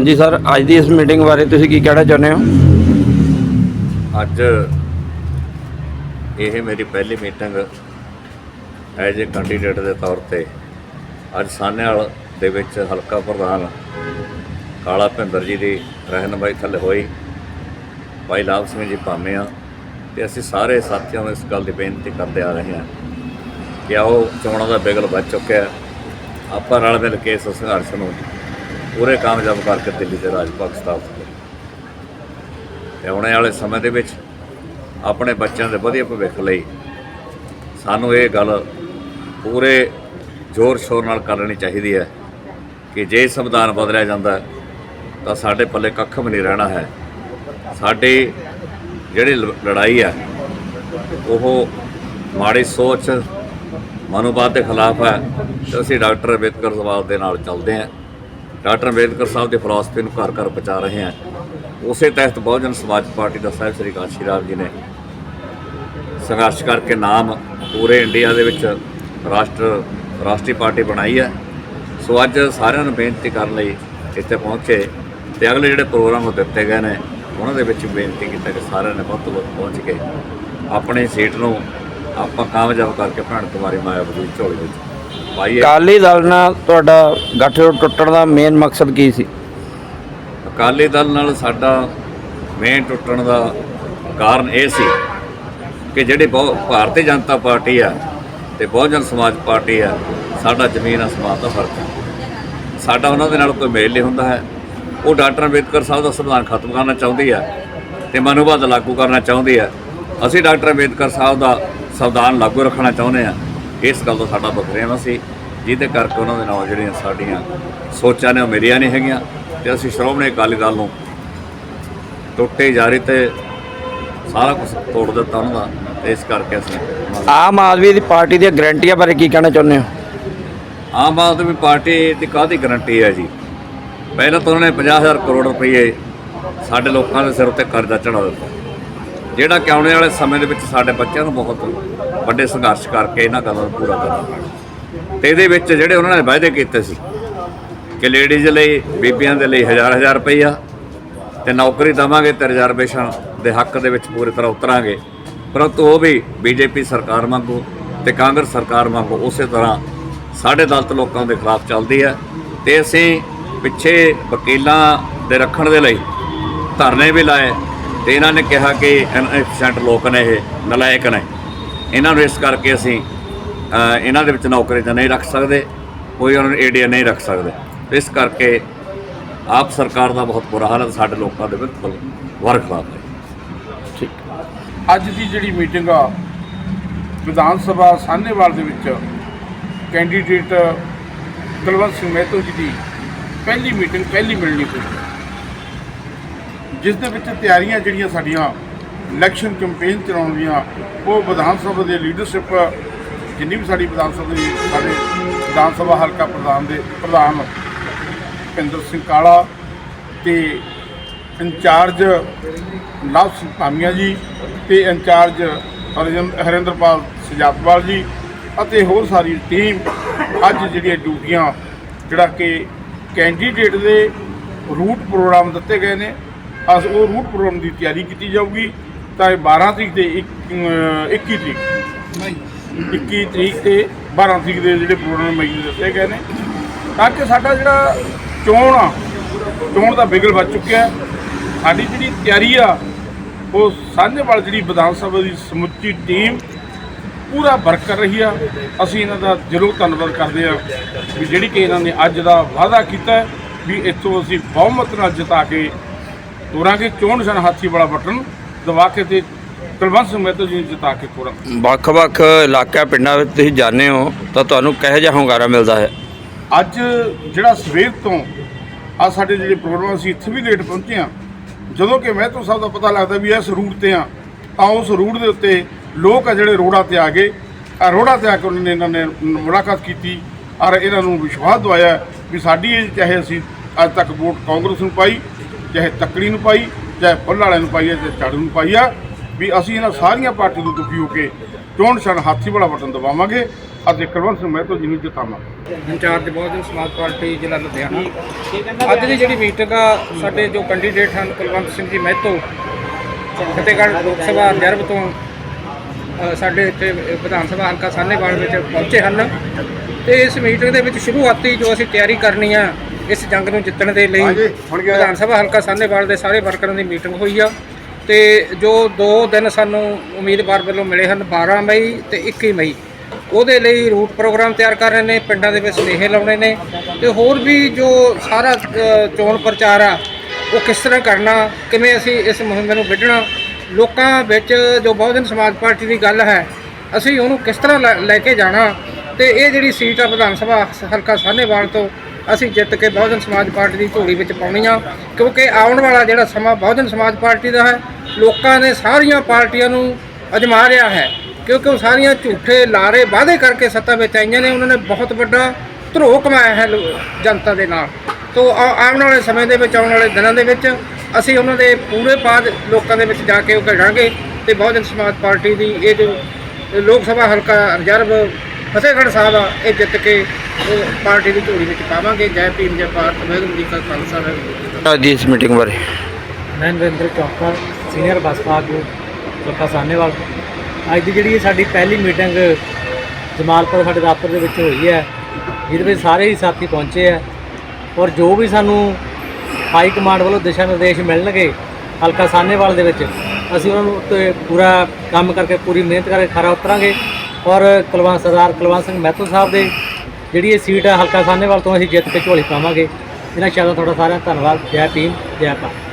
ਹਾਂਜੀ ਸਰ, ਅੱਜ ਦੀ ਇਸ ਮੀਟਿੰਗ ਬਾਰੇ ਤੁਸੀਂ ਕੀ ਕਹਿਣਾ ਚਾਹੁੰਦੇ ਹੋ? ਅੱਜ ਇਹ ਮੇਰੀ ਪਹਿਲੀ ਮੀਟਿੰਗ ਐਜ ਏ ਕੈਂਡੀਡੇਟ ਦੇ ਤੌਰ ਤੇ। ਅੱਜ ਸਾਨੇਵਾਲ ਦੇ ਵਿੱਚ ਹਲਕਾ ਪ੍ਰਧਾਨ ਕਾਲਾ ਭਿੰਦਰ ਜੀ ਦੀ ਰਹਿਨਮਾਈ ਥੱਲੇ ਹੋਈ। ਭਾਈ ਲਾਭ ਸਿੰਘ ਜੀ ਭਾਵੇਂ ਆ ਤੇ ਅਸੀਂ ਸਾਰੇ ਸਾਥੀਆਂ ਨੂੰ ਇਸ ਗੱਲ ਦੀ ਬੇਨਤੀ ਕਰਦੇ ਆ ਰਹੇ ਹਾਂ ਕਿ ਆਓ ਚੋਣਾਂ ਦਾ ਬਿਗਲ ਵੱਜ ਚੁੱਕਿਆ। ਹੈ। ਆਪਾਂ ਰਲ ਮਿਲ ਕੇ ਇਸ ਸੰਘਰਸ਼ ਨੂੰ ਪੂਰੇ ਕਾਮਯਾਬ ਕਰਕੇ ਦਿੱਲੀ ਦੇ ਰਾਜ ਪਾਕ ਸਥਾਪਿਤ ਕਰੀਏ ਤੇ ਆਉਣੇ ਵਾਲੇ ਸਮੇਂ ਦੇ ਵਿੱਚ ਆਪਣੇ ਬੱਚਿਆਂ ਦੇ ਵਧੀਆ ਭਵਿੱਖ ਲਈ ਸਾਨੂੰ ਇਹ ਗੱਲ ਪੂਰੇ ਜ਼ੋਰ ਸ਼ੋਰ ਨਾਲ ਕਰਨੀ ਚਾਹੀਦੀ ਹੈ ਕਿ ਜੇ ਸੰਵਿਧਾਨ ਬਦਲਿਆ ਜਾਂਦਾ ਹੈ, ਤਾਂ ਸਾਡੇ ਪੱਲੇ ਕੱਖ ਵੀ ਨਹੀਂ ਰਹਿਣਾ ਹੈ। ਸਾਡੀ ਜਿਹੜੀ ਲ- ਲੜਾਈ ਹੈ ਉਹ ਮਾੜੀ ਸੋਚ ਮਨੋਭਾਵ ਦੇ ਖਿਲਾਫ ਹੈ ਤੇ ਅਸੀਂ ਡਾਕਟਰ ਅੰਬੇਦਕਰ ਸਵਾਲ ਦੇ ਨਾਲ ਚੱਲਦੇ ਹਾਂ। ਡਾਕਟਰ ਅੰਬੇਦਕਰ ਸਾਹਿਬ ਦੀ ਫਿਲਾਸਫੀ ਨੂੰ ਘਰ ਘਰ ਪਹੁੰਚਾ ਰਹੇ ਹਾਂ। ਉਸੇ ਤਹਿਤ ਬਹੁਜਨ ਸਮਾਜ ਪਾਰਟੀ ਦਾ ਸਾਹਿਬ ਸ੍ਰੀ ਕਾਸ਼ੀ ਰਾਮ ਜੀ ਨੇ ਸੰਘਰਸ਼ ਕਰਕੇ ਨਾਮ ਪੂਰੇ ਇੰਡੀਆ ਦੇ ਵਿੱਚ ਰਾਸ਼ਟਰ, ਰਾਸ਼ਟਰੀ ਪਾਰਟੀ ਬਣਾਈ ਹੈ। ਸੋ ਅੱਜ ਸਾਰਿਆਂ ਨੂੰ ਬੇਨਤੀ ਕਰਨ ਲਈ ਇੱਥੇ ਪਹੁੰਚੇ ਤੇ ਅਗਲੇ ਜਿਹੜੇ ਪ੍ਰੋਗਰਾਮ ਉਹ ਦਿੱਤੇ ਗਏ ਨੇ, ਉਹਨਾਂ ਦੇ ਵਿੱਚ ਬੇਨਤੀ ਕੀਤਾ ਕਿ ਸਾਰਿਆਂ ਨੇ ਵੱਧ ਤੋਂ ਵੱਧ ਪਹੁੰਚ ਕੇ ਆਪਣੀ ਸੀਟ ਨੂੰ ਆਪਾਂ ਕਾਮਯਾਬ ਕਰਕੇ ਭੈਣ ਕੁਮਾਰੀ ਮਾਇਆ ਦੀ ਝੋਲੀ ਵਿੱਚ ਪਾਈਏ ਅਕਾਲੀ ਦਲ ਨਾਲ ਤੁਹਾਡਾ ਗੱਠਜੋੜ ਟੁੱਟਣ ਦਾ ਮੇਨ ਮਕਸਦ ਕੀ ਸੀ? ਅਕਾਲੀ ਦਲ ਨਾਲ ਸਾਡਾ ਮੇਨ ਟੁੱਟਣ ਦਾ ਕਾਰਨ ਇਹ ਸੀ ਕਿ ਜਿਹੜੀ ਬਹੁ ਭਾਰਤੀ ਜਨਤਾ ਪਾਰਟੀ ਆ ਤੇ ਬਹੁਜਨ ਸਮਾਜ ਪਾਰਟੀ ਆ ਸਾਡਾ ਜ਼ਮੀਨ ਅਸਮਾਨ ਦਾ ਫ਼ਰਕ ਹੈ ਸਾਡਾ ਉਹਨਾਂ ਦੇ ਨਾਲ ਕੋਈ ਮੇਲ ਨਹੀਂ ਹੁੰਦਾ ਹੈ। ਉਹ ਡਾਕਟਰ ਅੰਬੇਦਕਰ ਸਾਹਿਬ ਦਾ ਸੰਵਿਧਾਨ ਖਤਮ ਕਰਨਾ ਚਾਹੁੰਦੀ ਆ ਤੇ ਮਨੂਵਾਦ ਲਾਗੂ ਕਰਨਾ ਚਾਹੁੰਦੀ ਆ। ਅਸੀਂ ਡਾਕਟਰ ਅੰਬੇਦਕਰ ਸਾਹਿਬ ਦਾ ਸੰਵਿਧਾਨ ਲਾਗੂ ਰੱਖਣਾ ਚਾਹੁੰਦੇ ਆ। ਇਸ ਗੱਲ ਦਾ ਸਾਡਾ ਬਖਰੇਵਾ ਸੀ ਜਿਹਦੇ ਕਰਕੇ ਉਹਨਾਂ ਦੇ ਨਾਲ ਜਿਹੜੀਆਂ ਸਾਡੀਆਂ ਸੋਚਾਂ ਨੇ ਉਹ ਮੇਰੀਆਂ ਨਹੀਂ ਹੈਗੀਆਂ। ਤੇ ਅਸੀਂ ਸ਼੍ਰੋਮਣੀ ਅਕਾਲੀ ਦਲ ਨੂੰ ਟੁੱਟੇ ਜਾਰੀ ਤੇ ਸਾਰਾ ਕੁਝ ਤੋੜ ਦਿੱਤਾ ਉਹਨਾਂ ਦਾ ਤੇ ਇਸ ਕਰਕੇ ਅਸੀਂ ਆਮ ਆਦਮੀ ਦੀ ਪਾਰਟੀ ਦੀਆਂ ਗਰੰਟੀਆਂ ਬਾਰੇ ਕੀ ਕਹਿਣਾ ਚਾਹੁੰਦੇ ਹੋ? ਆਮ ਆਦਮੀ ਪਾਰਟੀ ਦੀ ਕਾਹਦੀ ਗਰੰਟੀ ਹੈ ਜੀ? ਪਹਿਲਾਂ ਤਾਂ ਉਹਨਾਂ ਨੇ 50000 ਕਰੋੜ ਰੁਪਏ ਸਾਡੇ ਲੋਕਾਂ ਦੇ ਸਿਰ ਉੱਤੇ ਕਰਜ਼ਾ ਚੜਾ ਦਿੱਤਾ। ਜਿਹੜਾ ਕਿ ਆਉਣੇ ਵਾਲੇ ਸਮੇਂ ਦੇ ਵਿੱਚ ਸਾਡੇ ਬੱਚਿਆਂ ਨੂੰ ਬਹੁਤ ਵੱਡੇ ਸੰਘਰਸ਼ ਕਰਕੇ ਇਹਨਾਂ ਗੱਲਾਂ ਨੂੰ ਪੂਰਾ ਕਰਨਾ ਪੈਣਾ। ਤੇ ਇਹਦੇ ਵਿੱਚ ਜਿਹੜੇ ਉਹਨਾਂ ਨੇ ਵਾਅਦੇ ਕੀਤੇ ਸੀ ਕਿ ਲੇਡੀਜ਼ ਲਈ, ਬੀਬੀਆਂ ਦੇ ਲਈ ਹਜ਼ਾਰ ਹਜ਼ਾਰ ਰੁਪਈਆ ਤੇ ਨੌਕਰੀ ਦਵਾਂਗੇ ਤੇ ਰਿਜ਼ਰਵੇਸ਼ਨ ਦੇ ਹੱਕ ਦੇ ਵਿੱਚ ਪੂਰੀ ਤਰ੍ਹਾਂ ਉਤਰਾਂਗੇ। ਪਰੰਤੂ ਉਹ ਵੀ ਬੀਜੇਪੀ ਸਰਕਾਰ ਵਾਂਗੂ ਤੇ ਕਾਂਗਰਸ ਸਰਕਾਰ ਵਾਂਗੂ ਉਸੇ ਤਰ੍ਹਾਂ ਸਾਡੇ ਦਲਤ ਲੋਕਾਂ ਦੇ ਖਿਲਾਫ ਚੱਲਦੀ ਹੈ ਤੇ ਅਸੀਂ ਪਿੱਛੇ ਵਕੀਲਾਂ ਦੇ ਰੱਖਣ ਦੇ ਲਈ ਧਰਨੇ ਵੀ ਲਾਏ ਤੇ ਇਹਨਾਂ ਨੇ ਕਿਹਾ ਕਿ ਇਨਐਫੀਸ਼ੀਐਂਟ ਲੋਕ ਨੇ ਇਹ, ਨਲਾਇਕ ਨੇ। ਇਹਨਾਂ ਨੂੰ ਇਸ ਕਰਕੇ ਅਸੀਂ ਇਹਨਾਂ ਦੇ ਵਿੱਚ ਨੌਕਰੀ ਤਾਂ ਨਹੀਂ ਰੱਖ ਸਕਦੇ, ਕੋਈ ਉਹਨਾਂ ਨੂੰ ਏਡੀਆ ਨਹੀਂ ਰੱਖ ਸਕਦੇ। ਇਸ ਕਰਕੇ ਆਪ ਸਰਕਾਰ ਦਾ ਬਹੁਤ ਬੁਰਾ ਹਾਲ ਹੈ ਸਾਡੇ ਲੋਕਾਂ ਦੇ ਵਿੱਚ ਵਰਗ ਖਿਲਾਫ ਹੈ। ਠੀਕ। ਅੱਜ ਦੀ ਜਿਹੜੀ ਮੀਟਿੰਗ ਆ, ਵਿਧਾਨ ਸਭਾ ਸਾਹਨੇਵਾਲ ਦੇ ਵਿੱਚ ਕੈਂਡੀਡੇਟ ਕੁਲਵੰਤ ਸਿੰਘ ਮਹਿਤੋ ਜੀ ਦੀ ਪਹਿਲੀ ਮੀਟਿੰਗ, ਪਹਿਲੀ ਮਿਲਣੀ ਹੋਈ ਜਿਸ ਦੇ ਵਿੱਚ ਤਿਆਰੀਆਂ ਜਿਹੜੀਆਂ ਸਾਡੀਆਂ ਇਲੈਕਸ਼ਨ ਕੈਂਪੇਨ ਚਲਾਉਣ ਦੀਆਂ ਉਹ ਵਿਧਾਨ ਸਭਾ ਦੇ ਲੀਡਰਸ਼ਿਪ ਜਿੰਨੀ ਵੀ ਸਾਡੀ ਵਿਧਾਨ ਸਭਾ ਦੀ, ਸਾਡੇ ਵਿਧਾਨ ਸਭਾ ਹਲਕਾ ਪ੍ਰਧਾਨ ਦੇ ਪ੍ਰਧਾਨ ਭਿੰਦਰ ਸਿੰਘ ਕਾਲਾ ਤੇ ਇੰਚਾਰਜ ਲਵ ਸਿੰਘ ਭਾਮੀਆ ਜੀ ਤੇ ਇੰਚਾਰਜ ਹਰਜਨ, ਹਰਿੰਦਰਪਾਲ ਸਜਾਤਵਾਲ ਜੀ ਅਤੇ ਹੋਰ ਸਾਰੀ ਟੀਮ ਅੱਜ ਜਿਹੜੀਆਂ ਡਿਊਟੀਆਂ, ਜਿਹੜਾ ਕਿ ਕੈਂਡੀਡੇਟ ਦੇ ਰੂਟ ਪ੍ਰੋਗਰਾਮ ਦਿੱਤੇ ਗਏ ਨੇ। ਅਸ ਉਹ ਰੂਟ ਪ੍ਰੋਗਰਾਮ ਦੀ ਤਿਆਰੀ ਕੀਤੀ ਜਾਊਗੀ। ਤਾਂ ਇਹ 12 ਤਰੀਕ ਤੇ ਇੱਕ- ਅਮ 21 ਤਰੀਕ। ਨਹੀਂ। 21 ਤਰੀਕ ਤੇ 12 ਤਰੀਕ ਦੇ ਜਿਹੜੇ ਪ੍ਰੋਗਰਾਮ ਮੈਨੂੰ ਦਿੱਤੇ ਗਏ ਨੇ। ਤਾਂ ਕਿ ਸਾਡਾ ਜਿਹੜਾ ਚੋਣ ਆ ਚੋਣ ਦਾ ਬਿਗਲ ਵੱਜ ਚੁੱਕਿਆ ਹੈ। ਸਾਡੀ ਜਿਹੜੀ ਤਿਆਰੀ ਆ ਉਹ ਸਾਂਝੇਵਾਲ ਜਿਹੜੀ ਵਿਧਾਨ ਸਭਾ ਦੀ ਸਮੁੱਚੀ ਟੀਮ ਪੂਰਾ ਵਰਕ ਕਰ ਰਹੀ ਆ। ਅਸੀਂ ਇਹਨਾਂ ਦਾ ਦਿਲੋਂ ਧੰਨਵਾਦ ਕਰਦੇ ਆ ਵੀ ਜਿਹੜੀ ਕਿ ਇਹਨਾਂ ਨੇ ਅੱਜ ਦਾ ਵਾਅਦਾ ਕੀਤਾ ਹੈ ਵੀ ਇੱਥੋਂ ਅਸੀਂ ਬਹੁਮਤ ਨਾਲ ਜਿਤਾ ਕੇ ਤੋਰਾਂਗੇ। ਚੋਣ ਨਿਸ਼ਾਨ ਹਾਥੀ ਵਾਲਾ ਬਟਨ। ਦਬਾ ਕੇ ਤੇ ਕੁਲਵੰਤ ਸਿੰਘ ਮਹਿਤੋ ਜੀ ਨੂੰ ਜਿਤਾ ਕੇ ਤੋਰਾਂਗੇ ਵੱਖ-ਵੱਖ ਇਲਾਕਿਆਂ ਪਿੰਡਾਂ ਵਿੱਚ ਤੁਸੀਂ ਜਾਂਦੇ ਹੋ ਤਾਂ ਤੁਹਾਨੂੰ ਕਿਹੋ ਜਿਹਾ ਹੁੰਗਾਰਾ ਮਿਲਦਾ ਹੈ? ਅੱਜ ਜਿਹੜਾ ਸਵੇਰ ਤੋਂ ਆ ਸਾਡੇ ਜਿਹੜੇ ਪ੍ਰੋਗਰਾਮ ਅਸੀਂ ਇੱਥੇ ਵੀ ਲੇਟ ਪਹੁੰਚੇ ਆ ਜਦੋਂ ਕਿ ਮਹਿਤੋ ਸਾਹਿਬ ਦਾ ਪਤਾ ਲੱਗਦਾ ਵੀ ਇਸ ਰੂਟ ਤੇ ਆ ਤਾਂ ਉਸ ਰੂਟ ਦੇ ਉੱਤੇ ਲੋਕ ਆ ਜਿਹੜੇ ਰੋਡਾਂ ਤੇ ਆ ਗਏ। ਆ ਰੋਡਾਂ ਤੇ ਆ ਕੇ ਉਹਨਾਂ ਨੇ ਇਹਨਾਂ ਨੇ ਮੁਲਾਕਾਤ ਕੀਤੀ ਔਰ ਇਹਨਾਂ ਨੂੰ ਵਿਸ਼ਵਾਸ ਦਵਾਇਆ ਵੀ ਸਾਡੀ ਇਹ ਚਾਹੇ ਅਸੀਂ ਅੱਜ ਤੱਕ ਵੋਟ ਕਾਂਗਰਸ ਨੂੰ ਪਾਈ ਚਾਹੇ ਤੱਕੜੀ ਨੂੰ ਪਾਈ ਚਾਹੇ ਫੁੱਲ ਵਾਲਿਆਂ ਨੂੰ ਪਾਈ ਹੈ ਚਾਹੇ ਝਾੜੂ ਨੂੰ ਪਾਈ ਆ ਵੀ ਅਸੀਂ ਇਹਨਾਂ ਸਾਰੀਆਂ ਪਾਰਟੀ ਤੋਂ ਦੁਖੀ ਹੋ ਕੇ ਚੋਣ ਨਿਸ਼ਾਨ ਹਾਥੀ ਵਾਲਾ ਬਟਨ ਦਬਾਵਾਂਗੇ। ਅਤੇ ਕੁਲਵੰਤ ਸਿੰਘ ਮਹਿਤੋ ਜੀ ਨੂੰ ਜਿਤਾਵਾਂਗੇ ਇੰਚਾਰਜ ਬਹੁਜਨ ਸਮਾਜ ਪਾਰਟੀ ਜ਼ਿਲ੍ਹਾ ਲੁਧਿਆਣਾ। ਅੱਜ ਦੀ ਜਿਹੜੀ ਮੀਟਿੰਗ ਆ ਸਾਡੇ ਜੋ ਕੈਂਡੀਡੇਟ ਹਨ ਕੁਲਵੰਤ ਸਿੰਘ ਜੀ ਮਹਿਤੋ ਫਤਿਹਗੜ੍ਹ ਲੋਕ ਸਭਾ ਰਿਜ਼ਰਵ ਤੋਂ ਸਾਡੇ ਇੱਥੇ ਵਿਧਾਨ ਸਭਾ ਹਲਕਾ ਸਾਹਨੇਵਾਲ ਵਿੱਚ ਪਹੁੰਚੇ ਹਨ। ਤੇ ਇਸ ਮੀਟਿੰਗ ਦੇ ਵਿੱਚ ਸ਼ੁਰੂਆਤੀ ਜੋ ਅਸੀਂ ਤਿਆਰੀ ਕਰਨੀ ਆ ਇਸ ਜੰਗ ਨੂੰ ਜਿੱਤਣ ਦੇ ਲਈ। ਵਿਧਾਨ ਸਭਾ ਹਲਕਾ ਸਾਹਨੇਵਾਲ ਦੇ ਸਾਰੇ ਵਰਕਰਾਂ ਦੀ ਮੀਟਿੰਗ ਹੋਈ ਆ ਤੇ ਜੋ ਦੋ ਦਿਨ ਸਾਨੂੰ ਉਮੀਦਵਾਰ ਵੱਲੋਂ ਮਿਲੇ ਹਨ 12 ਮਈ ਤੇ 21 ਮਈ ਉਹਦੇ ਲਈ ਰੂਟ ਪ੍ਰੋਗਰਾਮ ਤਿਆਰ ਕਰ ਰਹੇ ਨੇ ਪਿੰਡਾਂ ਦੇ ਵਿੱਚ ਸੁਨੇਹੇ ਲਾਉਣੇ ਨੇ ਤੇ ਹੋਰ ਵੀ ਜੋ ਸਾਰਾ ਚੋਣ ਪ੍ਰਚਾਰ ਆ ਉਹ ਕਿਸ ਤਰ੍ਹਾਂ ਕਰਨਾ ਕਿਵੇਂ ਅਸੀਂ ਇਸ ਮੁਹਿੰਮ ਨੂੰ ਵਿੱਢਣਾ ਲੋਕਾਂ ਵਿੱਚ ਜੋ ਬਹੁਜਨ ਸਮਾਜ ਪਾਰਟੀ ਦੀ ਗੱਲ ਹੈ ਅਸੀਂ ਉਹਨੂੰ ਕਿਸ ਤਰ੍ਹਾਂ ਲੈ- ਲੈ ਕੇ ਜਾਣਾ ਤੇ ਇਹ ਜਿਹੜੀ ਸੀਟ ਆ ਵਿਧਾਨ ਸਭਾ ਹਲਕਾ ਸਾਹਨੇਵਾਲ ਤੋਂ ਅਸੀਂ ਜਿੱਤ ਕੇ ਬਹੁਜਨ ਸਮਾਜ ਪਾਰਟੀ ਦੀ ਝੋਲੀ ਵਿੱਚ ਪਾਉਣੀ ਆ। ਕਿਉਂਕਿ ਆਉਣ ਵਾਲਾ ਜਿਹੜਾ ਸਮਾਂ ਬਹੁਜਨ ਸਮਾਜ ਪਾਰਟੀ ਦਾ ਹੈ, ਲੋਕਾਂ ਨੇ ਸਾਰੀਆਂ ਪਾਰਟੀਆਂ ਨੂੰ ਅਜਮਾ ਰਿਹਾ ਹੈ। ਕਿਉਂਕਿ ਉਹ ਸਾਰੀਆਂ ਝੂਠੇ ਲਾਰੇ ਵਾਅਦੇ ਕਰਕੇ ਸੱਤਾ ਵਿੱਚ ਆਈਆਂ ਨੇ, ਉਹਨਾਂ ਨੇ ਬਹੁਤ ਵੱਡਾ ਧਰੋਹ ਕਮਾਇਆ ਹੈ ਲੋ- ਜਨਤਾ ਦੇ ਨਾਲ। ਤੋ ਆਉਣ ਵਾਲੇ ਸਮੇਂ ਦੇ ਵਿੱਚ, ਆਉਣ ਵਾਲੇ ਦਿਨਾਂ ਦੇ ਵਿੱਚ ਅਸੀਂ ਉਹਨਾਂ ਦੇ ਪੂਰੇ ਪਾਦ ਲੋਕਾਂ ਦੇ ਵਿੱਚ ਜਾ ਕੇ ਉਹ ਘੜਾਂਗੇ ਤੇ ਬਹੁਜਨ ਸਮਾਜ ਪਾਰਟੀ ਦੀ ਇਹ ਜੋ ਲੋਕ ਸਭਾ ਹਲਕਾ ਰਿਜ਼ਰਵ ਫਤਿਹਗੜ੍ਹ ਸਾਹਿਬ ਆ ਇਹ ਜਿੱਤ ਕੇ ਉਹ ਪਾਰਟੀ ਦੀ ਝੋਲੀ ਵਿੱਚ ਪਾਵਾਂਗੇ। ਜੈ ਭੀਮ ਜੈ ਭਾਰਤ ਵਾਹਿਗੁਰੂ ਜੀ ਕਾ ਖਾਲਸਾ ਵਾਹਿਗੁਰੂ ਜੀ ਇਸ ਮੀਟਿੰਗ ਬਾਰੇ। ਮੈਂ ਨਰਿੰਦਰ ਚੌਕਰ ਸੀਨੀਅਰ ਬਸਪਾ ਆਗੂ ਲੱਖਾ ਸਾਹਨੇਵਾਲ। ਅੱਜ ਦੀ ਜਿਹੜੀ ਸਾਡੀ ਪਹਿਲੀ ਮੀਟਿੰਗ ਜਮਾਲਪੁਰ ਸਾਡੇ ਦਫ਼ਤਰ ਦੇ ਵਿੱਚ ਹੋਈ ਹੈ। ਜਿਹਦੇ ਵਿੱਚ ਸਾਰੇ ਹੀ ਸਾਥੀ ਪਹੁੰਚੇ ਹੈ। ਔਰ ਜੋ ਵੀ ਸਾਨੂੰ ਹਾਈ ਕਮਾਂਡ ਵੱਲੋਂ ਦਿਸ਼ਾ ਨਿਰਦੇਸ਼ ਮਿਲਣਗੇ ਹਲਕਾ ਸਾਹਨੇਵਾਲ ਦੇ ਵਿੱਚ ਅਸੀਂ ਉਹਨਾਂ ਨੂੰ ਉੱਤੇ ਪੂਰਾ ਕੰਮ ਕਰਕੇ ਪੂਰੀ ਮਿਹਨਤ ਕਰਕੇ ਖਰਾ ਉਤਰਾਂਗੇ। ਔਰ ਕੁਲਵੰਤ ਸਰਦਾਰ ਕੁਲਵੰਤ ਸਿੰਘ ਮਹਿਤੋ ਸਾਹਿਬ ਦੇ ਜਿਹੜੀ ਇਹ ਸੀਟ ਹੈ ਹਲਕਾ ਸਾਹਨੇਵਾਲ ਤੋਂ ਅਸੀਂ ਜਿੱਤ ਕੇ ਝੋਲੀ ਪਾਵਾਂਗੇ। ਇਹਨਾਂ ਸ਼ਬਦਾਂ ਤੁਹਾਡਾ ਸਾਰਿਆਂ ਦਾ ਧੰਨਵਾਦ। ਜੈ ਭੀਮ, ਜੈ ਭਾਰਤ।